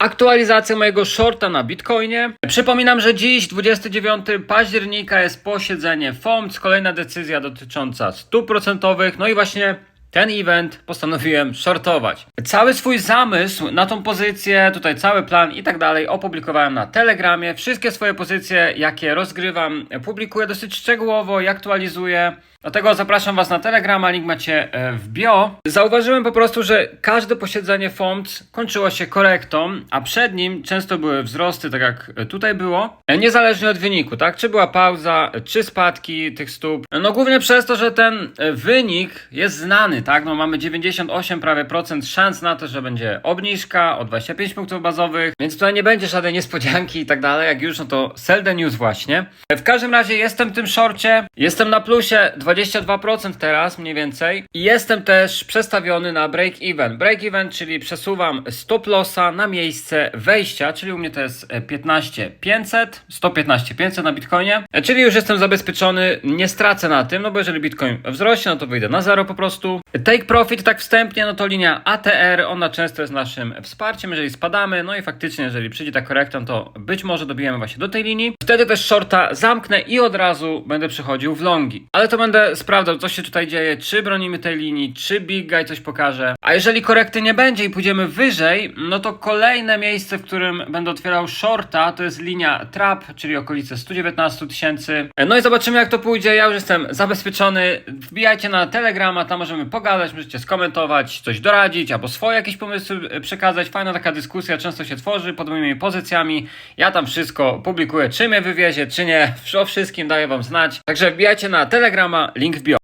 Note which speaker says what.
Speaker 1: aktualizację mojego shorta na Bitcoinie. Przypominam, że dziś, 29 października, jest posiedzenie FOMC, kolejna decyzja dotycząca stóp procentowych. No i właśnie ten event postanowiłem shortować. Cały swój zamysł na tą pozycję, tutaj cały plan i tak dalej opublikowałem na Telegramie. Wszystkie swoje pozycje, jakie rozgrywam, publikuję dosyć szczegółowo i aktualizuję. Dlatego zapraszam Was na Telegrama, link macie e, w bio. Zauważyłem po prostu, że każde posiedzenie FOMC kończyło się korektą, a przed nim często były wzrosty, tak jak tutaj było, e, niezależnie od wyniku, tak? Czy była pauza, czy spadki tych stóp. No głównie przez to, że ten e, wynik jest znany, tak? No mamy 98 prawie procent szans na to, że będzie obniżka o 25 punktów bazowych, więc tutaj nie będzie żadnej niespodzianki i tak dalej. Jak już, no to sell the news właśnie. W każdym razie jestem w tym shorcie, jestem na plusie 22% teraz mniej więcej i jestem też przestawiony na break even. Break even, czyli przesuwam stop lossa na miejsce wejścia, czyli u mnie to jest e, 15500, 115 500 na Bitcoinie, E, czyli już jestem zabezpieczony, nie stracę na tym, no bo jeżeli Bitcoin wzrośnie, no to wyjdę na zero po prostu. Take profit tak wstępnie, no to linia ATR, ona często jest naszym wsparciem, jeżeli spadamy, no i faktycznie, jeżeli przyjdzie ta korekta, to być może dobijemy właśnie do tej linii. Wtedy też shorta zamknę i od razu będę przechodził w longi. Ale to będę sprawdzał, co się tutaj dzieje, czy bronimy tej linii, czy Big Guy coś pokaże. A jeżeli korekty nie będzie i pójdziemy wyżej, no to kolejne miejsce, w którym będę otwierał shorta, to jest linia trap, czyli okolice 119 tysięcy. No i zobaczymy, jak to pójdzie. Ja już jestem zabezpieczony. Wbijajcie na Telegrama, tam możemy pogadać, możecie skomentować, coś doradzić, albo swoje jakieś pomysły e, przekazać. Fajna taka dyskusja często się tworzy pod moimi pozycjami. Ja tam wszystko publikuję, czy mnie wywiezie, czy nie. O wszystkim daję wam znać. Także wbijajcie na Telegrama, link w bio.